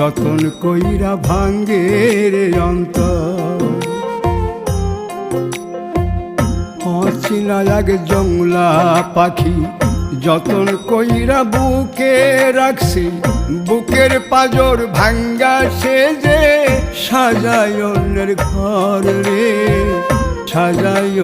যতন কইরা ভাঙ্গে রে অন্তর। অচিনা এক জংলা পাখি, যতন কইরা বুকে রাখছি, বুকের পাজর ভাঙ্গা সে যে অন্যের ঘর রে, সাজায়